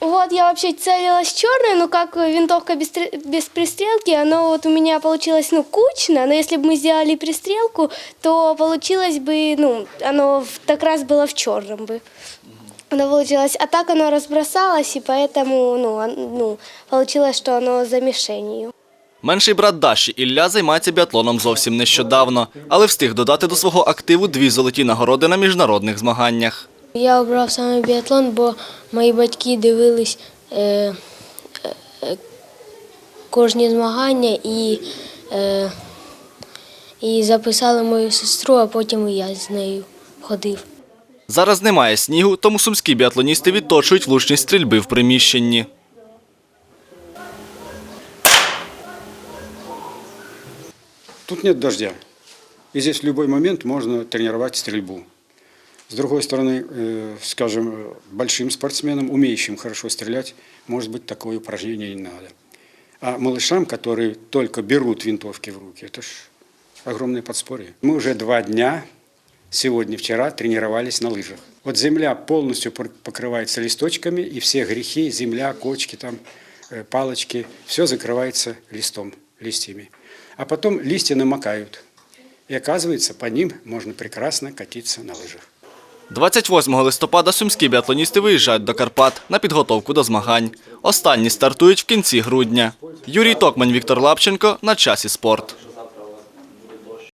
Вот я вообще целилась черной, но как винтовка без, без пристрелки, оно вот у меня получилось, ну, кучно, но если бы мы сделали пристрелку, то получилось бы, ну, оно в- так раз было в черном бы. Оно получилось, а так оно разбросалось, и поэтому, ну, ну, получилось, что оно за мишенью. Менший брат Даші Ілля займається біатлоном зовсім нещодавно, але встиг додати до свого активу дві золоті нагороди на міжнародних змаганнях. Я обрав саме біатлон, бо мої батьки дивились е, е, кожні змагання і, е, і записали мою сестру, а потім і я з нею ходив. Зараз немає снігу, тому сумські біатлоністи відточують влучність стрільби в приміщенні. Тут нет дождя. И здесь в любой момент можно тренировать стрельбу. С другой стороны, э, скажем, большим спортсменам, умеющим хорошо стрелять, может быть, такое упражнение не надо. А малышам, которые только берут винтовки в руки, это ж огромное подспорье. Мы уже два дня, сегодня, вчера, тренировались на лыжах. Вот земля полностью покрывается листочками, и все грехи, земля, кочки, там, э, палочки, все закрывается листом, листьями. А потом листья намокают. И оказывается, по ним можно прекрасно катиться на лыжах. 28 листопада сумські біатлоністи виїжджають до Карпат на підготовку до змагань. Останні стартують в кінці грудня. Юрій Токмань, Віктор Лапченко на часі спорт.